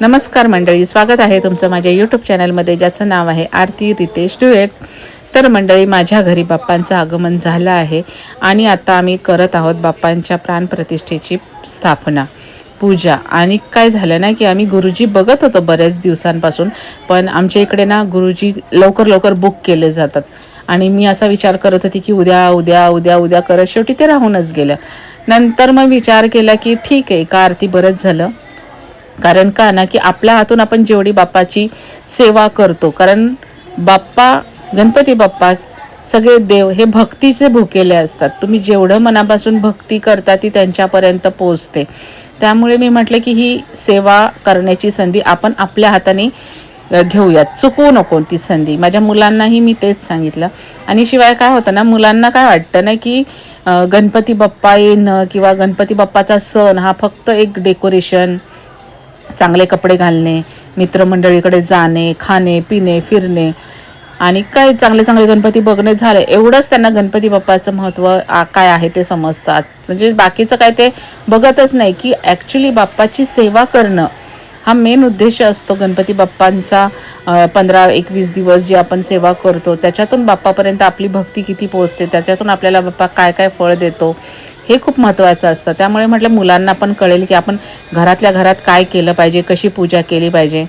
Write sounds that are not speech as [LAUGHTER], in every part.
नमस्कार मंडळी स्वागत आहे तुमचं माझ्या यूट्यूब चॅनलमध्ये ज्याचं नाव आहे आरती रितेश डुएट. तर मंडळी माझ्या घरी बाप्पांचं आगमन झालं आहे आणि आता आम्ही करत आहोत बाप्पांच्या प्राणप्रतिष्ठेची स्थापना पूजा. आणि काय झालं ना की आम्ही गुरुजी बघत होतो बऱ्याच दिवसांपासून पण आमच्या इकडे ना गुरुजी लवकर लवकर बुक केले जातात. आणि मी असा विचार करत होती की उद्या उद्या उद्या उद्या करत शेवटी ते राहूनच गेलं. नंतर मग विचार केला की ठीक आहे का आरती बरंच झालं. कारण का ना की आपल्या हातून आपण जेवढी बाप्पाची सेवा करतो कारण बाप्पा गणपती बाप्पा सगळे देव हे भक्तीचे भुकेले असतात. तुम्ही जेवढं मनापासून भक्ती करता ती त्यांच्यापर्यंत पोचते त्यामुळे मी म्हटलं की ही सेवा करण्याची संधी आपण आपल्या हाताने घेऊयात. चुकवू नको ती संधी. माझ्या मुलांनाही मी तेच सांगितलं. आणि शिवाय काय होतं ना मुलांना काय वाटतं ना की गणपती बाप्पा येणं किंवा गणपती बाप्पाचा सण हा फक्त एक डेकोरेशन चांगले कपडे घालणे मित्रमंडळीकडे जाणे खाणे पिणे फिरणे आणि काय चांगले चांगले गणपती बघणे झाले. एवढंच त्यांना गणपती बाप्पाचं महत्त्व काय आहे ते समजतात. म्हणजे बाकीचं काय ते बघतच नाही की ॲक्च्युली बाप्पाची सेवा करणं हा मेन उद्देश असतो गणपती बाप्पांचा. पंधरा एकवीस दिवस जी आपण सेवा करतो त्याच्यातून बाप्पापर्यंत आपली भक्ती किती पोचते त्याच्यातून आपल्याला बाप्पा काय काय फळ देतो. हे खूप महत्त्वाचं असतं. त्यामुळे म्हटलं मुलांना पण कळेल की आपण घरातल्या घरात काय केलं पाहिजे कशी पूजा केली पाहिजे.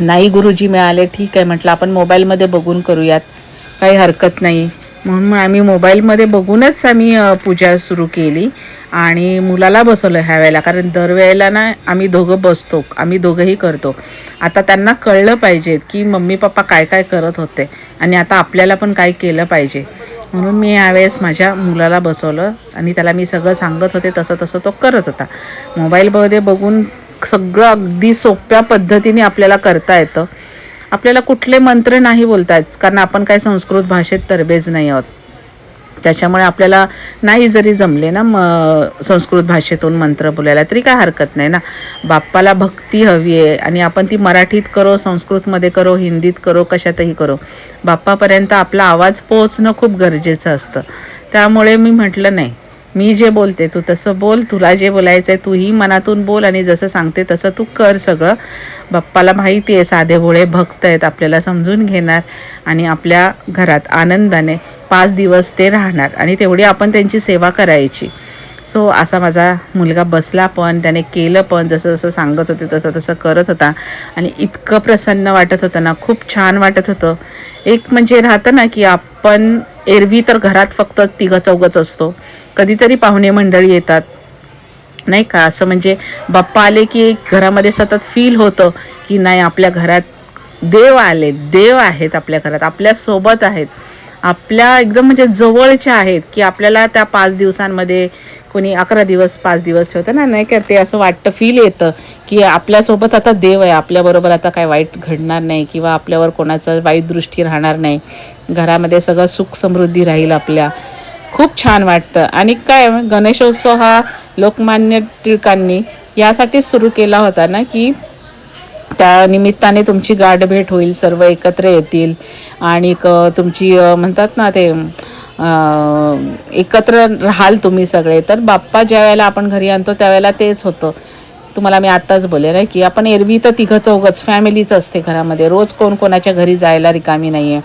नाही गुरुजी मिळाले ठीक आहे म्हटलं आपण मोबाईलमध्ये बघून करूयात. काही हरकत नाही. म्हणून मग आम्ही मोबाईलमध्ये बघूनच आम्ही पूजा सुरू केली. आणि मुलाला बसवलं ह्या वेळेला. कारण दरवेळेला ना आम्ही दोघं बसतो. आम्ही दोघंही करतो. आता त्यांना कळलं पाहिजे की मम्मी पप्पा काय काय करत होते. आणि आता आपल्याला पण काय केलं पाहिजे. म्हणून मी यावेळेस माझ्या मुलाला बसवलं. आणि त्याला मी सगळं सांगत होते. तसं तसं तो करत होता. मोबाईलमध्ये बघून सगळं अगदी सोप्या पद्धतीने आपल्याला करता येतं. आपल्याला कुठले मंत्र नाही बोलतायत कारण आपण काय संस्कृत भाषेत तरबेज नाही आहोत. त्याच्यामुळे आपल्याला नाही जरी जमले ना म संस्कृत भाषेतून मंत्र बोलायला तरी काय हरकत नाही ना. बाप्पाला भक्ती हवी आहे आणि आपण ती मराठीत करो संस्कृतमध्ये करो हिंदीत करो कशातही करो. बाप्पापर्यंत आपला आवाज पोहोचणं खूप गरजेचं असतं. त्यामुळे मी म्हटलं नाही. मी जे बोलते तू तसं बोल तुला जे बोलायचं आहे तूही मनातून बोल आणि जसं सांगते तसं तू कर सगळं. बाप्पाला माहिती आहे साधे भोळे भक्त आहेत आपल्याला समजून घेणार आणि आपल्या घरात आनंदाने पाच दिवस ते राहणार आणि तेवढी आपण त्यांची सेवा करायची. सो असा माझा मुलगा बसला पण त्याने केलं पण जसं जसं सांगत होते तसं तसं करत होता. आणि इतकं प्रसन्न वाटत होतं ना खूप छान वाटत होतं. एक म्हणजे राहतं ना की आपण एरवी तर घरात फक्त तिघं चौघच असतो. कधीतरी पाहुणे मंडळी येतात. नाही का? असं म्हणजे बाप्पा आले की घरामध्ये सतत फील होतं की नाही आपल्या घरात देव आले देव आहेत आपल्या घरात आपल्यासोबत आहेत. आपल्या एकदम म्हणजे जवळच्या आहेत की आपल्याला त्या पाच दिवसांमध्ये कोणी अकरा दिवस पाच दिवस ठेवतं ना नाही का? ते असं वाटतं फील येतं की आपल्यासोबत आता देव आहे. आपल्याबरोबर आता काय वाईट घडणार नाही किंवा आपल्यावर कोणाचं वाईट दृष्टी राहणार नाही. घरामध्ये सगळं सुख समृद्धी राहील आपल्या. खूप छान वाटतं. आणि काय गणेशोत्सव हा लोकमान्य टिळकांनी यासाठीच सुरू केला होता ना की त्या निमित्ताने तुमची गाठभेट होईल सर्व एकत्र येतील. आणि तुमची म्हणतात ना ते एकत्र राहाल तुम्ही सगळे. तर बाप्पा ज्या वेळेला आपण घरी आणतो त्यावेळेला तेच होतं. तुम्हाला मी आत्ताच बोलले ना की आपण एरवी तर तिघं चौघच फॅमिलीच असते घरामध्ये. रोज कोण कोणाच्या घरी जायला रिकामी नाही आहे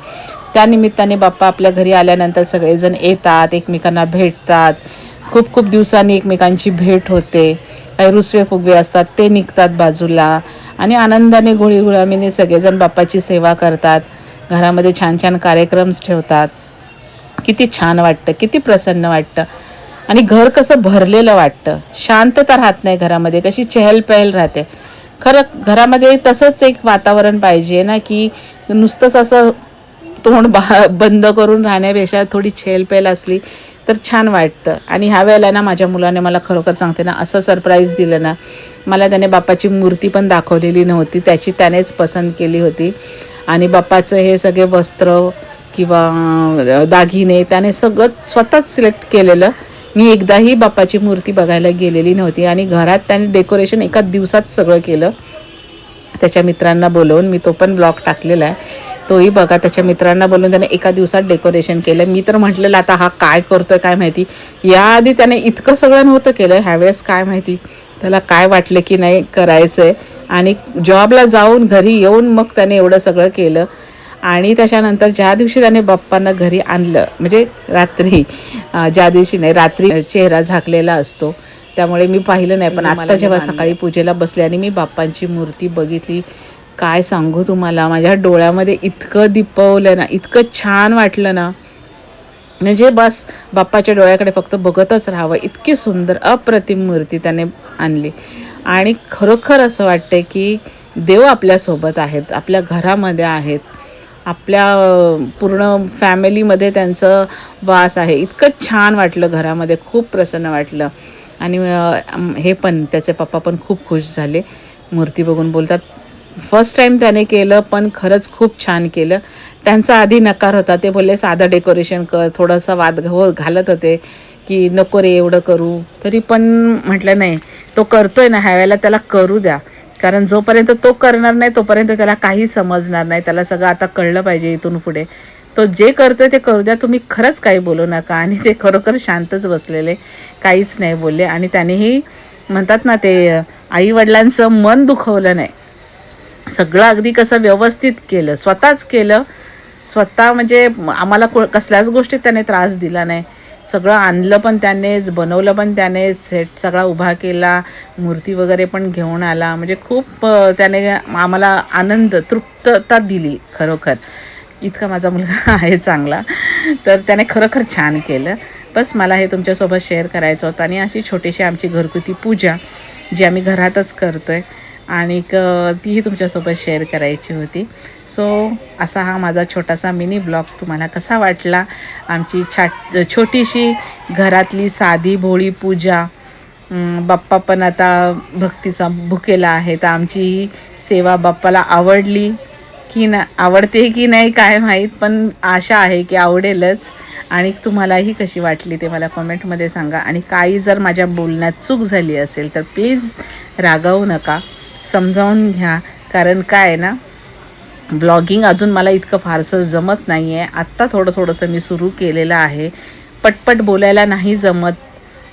त्यानिमित्ताने बाप्पा आपल्या घरी आल्यानंतर सगळेजण येतात एकमेकांना भेटतात. खूप खूप दिवसांनी एकमेकांची भेट होते. काही रुसवे फुगवे असतात ते निघतात बाजूला. आणि आनंदाने गुळीगुळामीने सगळेजण बाप्पाची सेवा करतात. घरामध्ये छान छान कार्यक्रम्स ठेवतात. किती छान वाटतं किती प्रसन्न वाटतं. आणि घर कसं भरलेलं वाटतं. शांतता राहत नाही घरामध्ये कशी चहलपहल राहते. खरं घरामध्ये तसंच एक वातावरण पाहिजे ना की नुसतंच असं तोंड बा बंद करून राहण्यापेक्षा थोडी छेलपेल असली तर छान वाटतं. आणि ह्या वेळेला ना माझ्या मुलाने मला खरोखर सांगते ना असं सरप्राईज दिलं ना. मला त्याने बाप्पाची मूर्ती पण दाखवलेली नव्हती त्याची त्यानेच पसंत केली होती. आणि बाप्पाचं हे सगळे वस्त्र किंवा दागिने त्याने सगळं स्वतःच सिलेक्ट केलेलं. मी एकदाही बाप्पाची मूर्ती बघायला गेलेली नव्हती आणि घरात त्याने डेकोरेशन एका दिवसात सगळं केलं. त्याच्या मित्रांना बोलवून मी तो पण ब्लॉग टाकलेला आहे. तोही बघा त्याच्या मित्रांना बोलून त्याने एका दिवसात डेकोरेशन केलं. मी तर म्हटलेलं आता हा काय करतोय काय माहिती? याआधी त्याने इतकं सगळं नव्हतं केलं. ह्यावेळेस काय माहिती? त्याला काय वाटलं की नाही करायचं आहे आणि जॉबला जाऊन घरी येऊन मग त्याने एवढं सगळं केलं. आणि त्याच्यानंतर ज्या दिवशी त्याने बाप्पांना घरी आणलं म्हणजे रात्री ज्या दिवशी नाही रात्री चेहरा झाकलेला असतो त्यामुळे मी पाहिलं नाही. पण आता जेव्हा सकाळी पूजेला बसले आणि मी बाप्पांची मूर्ती बघितली काय सांगू तुम्हाला माझ्या डोळ्यामध्ये इतकं दिपवलं ना इतकं छान वाटलं ना. म्हणजे बस बाप्पाच्या डोळ्याकडे फक्त बघतच राहावं इतकी सुंदर अप्रतिम मूर्ती त्याने आणली. आणि खरोखर असं वाटतंय की देव आपल्यासोबत आहेत आपल्या घरामध्ये आहेत. आपल्या पूर्ण फॅमिलीमध्ये त्यांचं वास आहे. इतकं छान वाटलं घरामध्ये खूप प्रसन्न वाटलं. आणि हे पण त्याचे पप्पा पण खूप खुश झाले. मूर्ती बघून बोलतात फर्स्ट टाईम त्याने केलं पण खरंच खूप छान केलं. त्यांचा आधी नकार होता. ते बोलले साधं डेकोरेशन कर थोडंसं वाद हो घालत होते की नको रे एवढं करू. तरी पण म्हटलं नाही तो करतोय ना ह्या वेळेला त्याला करू द्या. कारण जोपर्यंत तो करणार नाही तोपर्यंत त्याला काही समजणार नाही. त्याला सगळं आता कळलं पाहिजे इथून पुढे. तो जे करतोय ते करू द्या. तुम्ही खरंच काही बोलू नका. आणि ते खरोखर शांतच बसलेले. काहीच नाही बोलले. आणि त्यानेही म्हणतात ना ते आईवडिलांचं मन दुखवलं नाही. सगळं अगदी कसं व्यवस्थित केलं. स्वतःच केलं. स्वतः म्हणजे आम्हाला को कसल्याच गोष्टीत त्याने त्रास दिला नाही. सगळं आणलं पण त्यानेच बनवलं पण त्यानेच सेट सगळा उभा केला मूर्ती वगैरे पण घेऊन आला. म्हणजे खूप त्याने आम्हाला आनंद तृप्तता दिली खरोखर. इतका माझा मुलगा [LAUGHS] आहे चांगला. तर त्याने खरोखर छान केलं. बस मला हे तुमच्यासोबत शेअर करायचं होतं आणि अशी छोटीशी आमची घरगुती पूजा जी आम्ही घरातच करतो आहे आणि क तीही तुमच्यासोबत शेअर करायची होती. सो असा हा माझा छोटासा मिनी ब्लॉग तुम्हाला कसा वाटला? आमची छाट छोटीशी घरातली साधी भोळी पूजा बाप्पा पण आता भक्तीचा भुकेला आहे तर आमची ही सेवा बाप्पाला आवडली की ना आवडते की नाही काय माहीत पण आशा आहे की आवडेलच. आणि तुम्हालाही कशी वाटली ते मला कमेंटमध्ये सांगा. आणि काही जर माझ्या बोलण्यात चूक झाली असेल तर प्लीज रागावू नका. समजावून घ्या. कारण काय आहे ना ब्लॉगिंग अजून मला इतकं फारसं जमत नाही आहे आत्ता थोडं थोडंसं मी सुरू केलेलं आहे. पटपट बोलायला नाही जमत.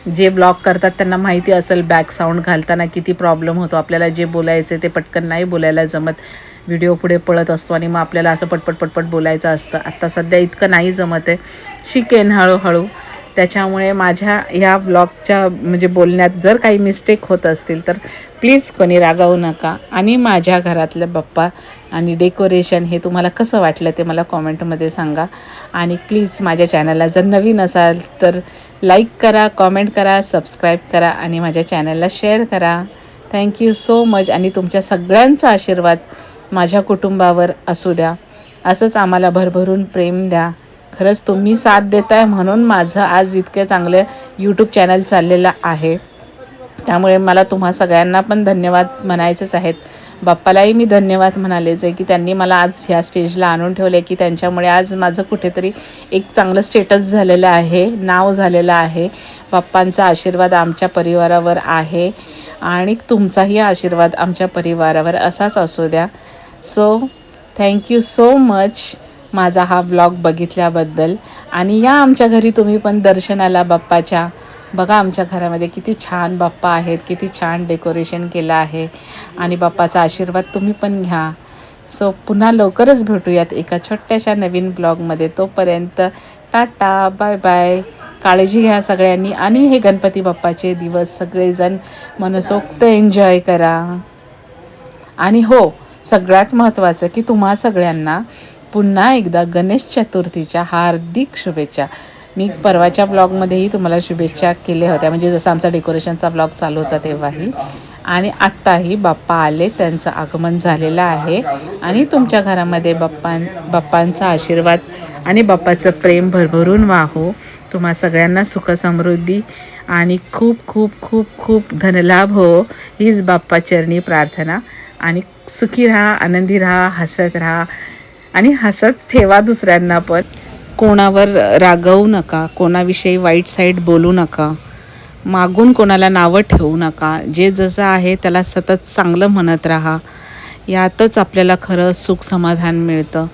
जे ब्लॉग करतात त्यांना माहिती असेल बॅक साऊंड घालताना किती प्रॉब्लेम होतो. आपल्याला जे बोलायचं ते पटकन नाही बोलायला जमत. व्हिडिओ पुढे पळत असतो आणि मग आपल्याला असं पटपट पटपट बोलायचं असतं. आत्ता सध्या इतकं नाही जमत आहे. शिकेन हळूहळू. त्याच्यामुळे माझ्या ह्या ब्लॉगच्या म्हणजे बोलण्यात जर काही मिस्टेक होत असतील तर प्लीज कोणी रागावू नका. आणि माझ्या घरातल्या बाप्पा आणि डेकोरेशन हे तुम्हाला कसं वाटलं ते मला कॉमेंटमध्ये सांगा. आणि प्लीज माझ्या चॅनलला जर नवीन असाल तर लाईक करा कॉमेंट करा सबस्क्राईब करा आणि माझ्या चॅनलला शेअर करा. थँक्यू सो मच आणि तुमच्या सगळ्यांचा आशीर्वाद माझ्या कुटुंबावर असू द्या. असंच आम्हाला भरभरून प्रेम द्या. खरंच तुम्ही साथ देताय म्हणून माझं आज इतके चांगलं यूट्यूब चॅनल चाललेलं आहे. त्यामुळे मला तुम्हा सगळ्यांना पण धन्यवाद म्हणायचेच आहेत. बाप्पालाही मी धन्यवाद म्हणालेच आहे की त्यांनी मला आज ह्या स्टेजला आणून ठेवले की त्यांच्यामुळे आज माझं कुठेतरी एक चांगलं स्टेटस झालेलं आहे नाव झालेलं आहे. बाप्पांचा आशीर्वाद आमच्या परिवारावर आहे आणि तुमचाही आशीर्वाद आमच्या परिवारावर असाच असू द्या. सो थँक्यू सो मच माझा हा ब्लॉग बघितल्याबद्दल. आणि या आमच्या घरी तुम्ही पण दर्शनाला बाप्पाच्या. बघा आमच्या घरामध्ये किती छान बाप्पा आहेत किती छान डेकोरेशन केलं आहे. आणि बाप्पाचा आशीर्वाद तुम्ही पण घ्या. सो पुन्हा लवकरच भेटूयात एका छोट्याशा नवीन ब्लॉगमध्ये तोपर्यंत टाटा बाय बाय काळजी घ्या सगळ्यांनी. आणि हे गणपती बाप्पाचे दिवस सगळेजण मनसोक्त एन्जॉय करा. आणि हो सगळ्यात महत्त्वाचं की तुम्हा सगळ्यांना पुन्हा एकदा गणेश चतुर्थीच्या हार्दिक शुभेच्छा. मी परवाच्या ब्लॉगमध्येही तुम्हाला शुभेच्छा केल्या होत्या. म्हणजे जसं आमचा डेकोरेशनचा ब्लॉग चालू होता तेव्हाही. आणि आत्ताही बाप्पा आले त्यांचं आगमन झालेलं आहे. आणि तुमच्या घरामध्ये बाप्पां बाप्पांचा आशीर्वाद आणि बाप्पाचं प्रेम भरभरून वाहो. तुम्हा सगळ्यांना सुख समृद्धी आणि खूप खूप खूप खूप धनलाभ हो. हीच बाप्पा चरणी प्रार्थना. आणि सुखी राहा आनंदी राहा हसत राहा. आणि हसत ठेवा दुसऱ्यांना पण. कोणावर रागवू नका कोणाविषयी वाईट साईड बोलू नका मागून कोणाला नावं ठेवू नका जे जसं आहे त्याला सतत चांगलं म्हणत राहा. यातच आपल्याला खरं सुख समाधान मिळतं.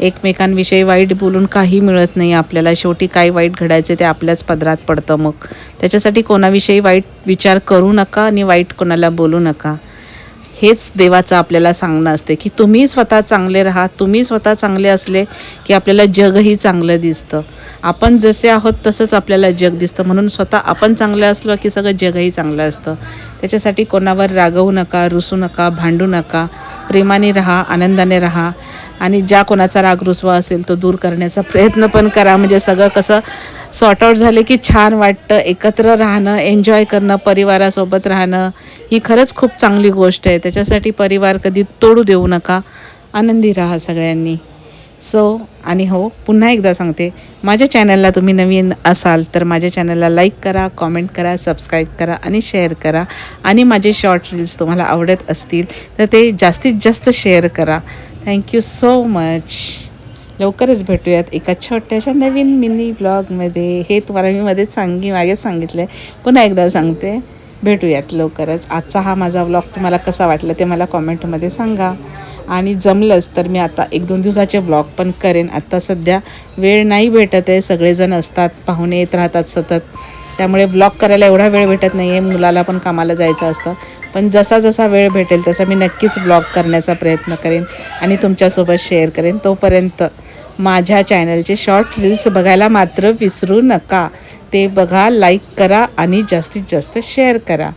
एकमेकांविषयी वाईट बोलून काही मिळत नाही आपल्याला शेवटी काय वाईट घडायचं ते आपल्याच पदरात पडतं मग. त्याच्यासाठी कोणाविषयी वाईट विचार करू नका आणि वाईट कोणाला बोलू नका. हेच देवाचं आपल्याला सांगणं असते की तुम्ही स्वतः चांगले राहा तुम्ही स्वतः चांगले असले की आपल्याला जगही चांगलं दिसतं. आपण जसे आहोत तसंच आपल्याला जग दिसतं. म्हणून स्वतः आपण चांगलं असलो की सगळं जगही चांगलं असतं. त्याच्यासाठी कोणावर रागवू नका रुसू नका भांडू नका. प्रेमाने राहा आनंदाने राहा. आणि ज्या कोणाचा रागरुसवा असेल तो दूर करण्याचा प्रयत्न पण करा. म्हणजे सगळं कसं सॉर्ट आउट झाले की छान वाटतं. एकत्र राहणं एन्जॉय करणं परिवारासोबत राहणं ही खरंच खूप चांगली गोष्ट आहे. त्याच्यासाठी परिवार कधी तोडू देऊ नका. आनंदी राहा सगळ्यांनी. सो आणि हो पुन्हा एकदा सांगते माझ्या चॅनलला तुम्ही नवीन असाल तर माझ्या चॅनलला लाईक करा कॉमेंट करा सबस्क्राईब करा आणि शेअर करा. आणि माझे शॉर्ट रील्स तुम्हाला आवडत असतील तर ते जास्तीत जास्त शेअर करा. थँक्यू सो मच लवकरच भेटूयात एका छोट्याशा नवीन मिनी ब्लॉगमध्ये. हे तुम्हाला मी मध्येच सांगी मागेच सांगितलं आहे पुन्हा एकदा सांगते. भेटूयात लवकरच. आजचा हा माझा ब्लॉग तुम्हाला कसा वाटला ते मला कॉमेंटमध्ये सांगा. आणि जमलंच तर मी आता एक दोन दिवसाचे ब्लॉग पण करेन. आत्ता सध्या वेळ नाही भेटत आहे. सगळेजण असतात पाहुणे येत राहतात सतत. त्यामुळे ब्लॉग करायला एवढा वेळ भेटत नाही आहे मुलाला पण कामाला जायचं असतं. पण जसा जसा वेळ भेटेल तसा मी नक्कीच ब्लॉग करण्याचा प्रयत्न करेन आणि तुमच्यासोबत शेअर करेन. तोपर्यंत माझ्या चॅनलचे शॉर्ट रील्स बघायला मात्र विसरू नका. ते बघा लाईक करा आणि जास्तीत जास्त शेअर करा.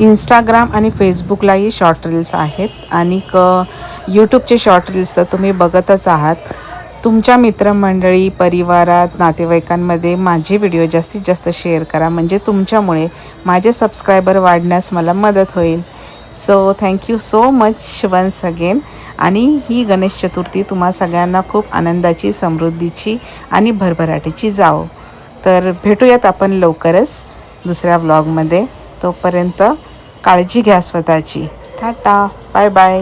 इंस्टाग्राम आणि फेसबुकलाही शॉर्ट रील्स आहेत. आणि क यूट्यूबचे शॉर्ट रील्स तर तुम्ही बघतच आहात. तुमच्या मित्रमंडळी परिवारात नातेवाईकांमध्ये माझे व्हिडिओ जास्तीत जास्त शेअर करा. म्हणजे तुमच्यामुळे माझे सबस्क्रायबर वाढण्यास मला मदत होईल. So thank you so much once again आणि ही गणेश चतुर्थी तुम्हा सगळ्यांना खूप आनंदाची समृद्धीची आणि भरभराटीची जाओ तर भेटूयात आपण लवकरच दुसऱ्या ब्लॉगमध्ये तोपर्यंत काळजी घ्या स्वतःची. टाटा. बाय बाय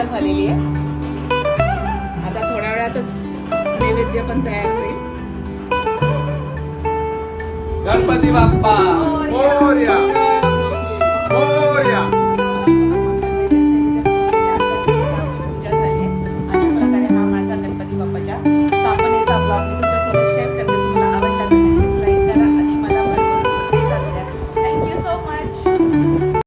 इच्छा झालेली आहे. आता थोड्या वेळातच नैवेद्य पण तयार होईल. गणपती बाप्पा.